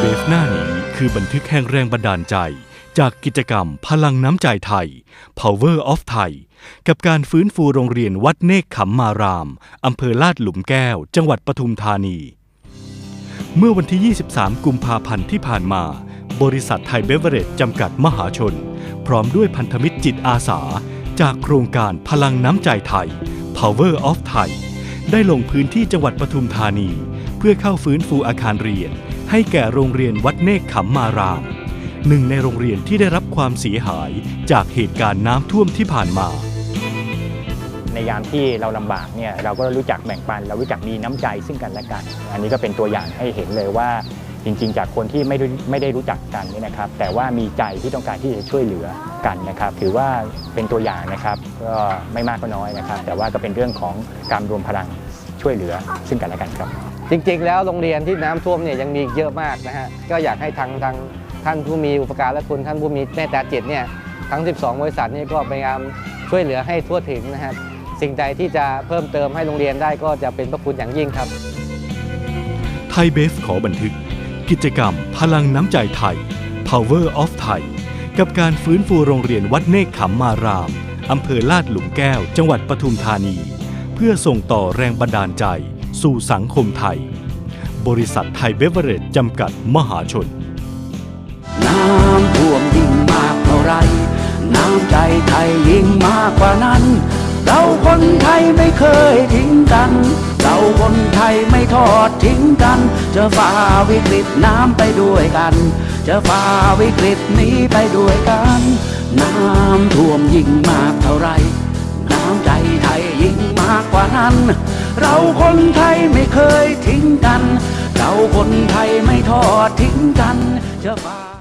เวฟหน้านี้คือบันทึกแห่งแรงบันดาลใจ จากกิจกรรมพลังน้ำใจไทย Power of Thai กับการฟื้นฟูโรงเรียนวัดเนกขำมาราม อำเภอลาดหลุมแก้ว จังหวัดปทุมธานี เมื่อวันที่ 23 กุมภาพันธ์ที่ผ่านมา บริษัทไทยเบเวอเรจจำกัดมหาชน พร้อมด้วยพันธมิตรจิตอาสา จากโครงการพลังน้ำใจไทย Power of Thai ได้ลงพื้นที่จังหวัดปทุมธานี เพื่อเข้าฟื้นฟูอาคารเรียน ให้แก่โรงเรียนวัดเนกขำมาราม หนึ่งในโรงเรียนที่ได้รับความเสียหายจากเหตุการณ์น้ำท่วมที่ผ่านมา ในยามที่เราลำบากเนี่ยเราก็รู้จักแบ่งปัน เรารู้จักมีน้ำใจซึ่งกันและกัน อันนี้ก็เป็นตัวอย่างให้เห็นเลยว่า จริงๆ จากคนที่ไม่ได้ไม่ได้รู้จักกันเนี่ยนะครับ แต่ว่ามีใจที่ต้องการที่จะช่วยเหลือกันนะครับ ถือว่าเป็นตัวอย่างนะครับก็ไม่มากก็น้อยนะครับ แต่ว่าก็เป็นเรื่องของการรวมพลังช่วยเหลือซึ่งกันและกันครับ จริงๆ แล้วโรงเรียนที่น้ำท่วมเนี่ยยังมีเยอะมากนะฮะก็อยากให้ทางทางท่านผู้มีอุปการและคุณท่านผู้มีเมตตาจิตเนี่ยทั้ง 12 บริษัทนี่ก็พยายามช่วยเหลือให้ทั่วถึงนะฮะสิ่งใดที่จะเพิ่มเติมให้โรงเรียนได้ก็จะเป็นพระคุณอย่างยิ่งครับ ไทยเบฟขอบันทึก กิจกรรมพลังน้ำใจไทย Power of Thai กับการฟื้นฟูโรงเรียนวัดเนกขำมาราม อำเภอลาดหลุมแก้ว จังหวัดปทุมธานี เพื่อส่งต่อแรงบันดาลใจ สู่สังคมไทย บริษัทไทยเบเวอร์เรจจำกัดมหาชน น้ำท่วมยิ่งมากเท่าไร น้ำใจไทยยิ่งมากกว่านั้น เราคนไทยไม่เคยทิ้งกัน เราคนไทยไม่ทอดทิ้งกัน จะฝ่าวิกฤตน้ำไปด้วยกัน จะฝ่าวิกฤตนี้ไปด้วยกัน น้ำท่วมยิ่ง กัน เราคนไทยไม่เคยทิ้งกัน เราคนไทยไม่ทอดทิ้งกันจะบา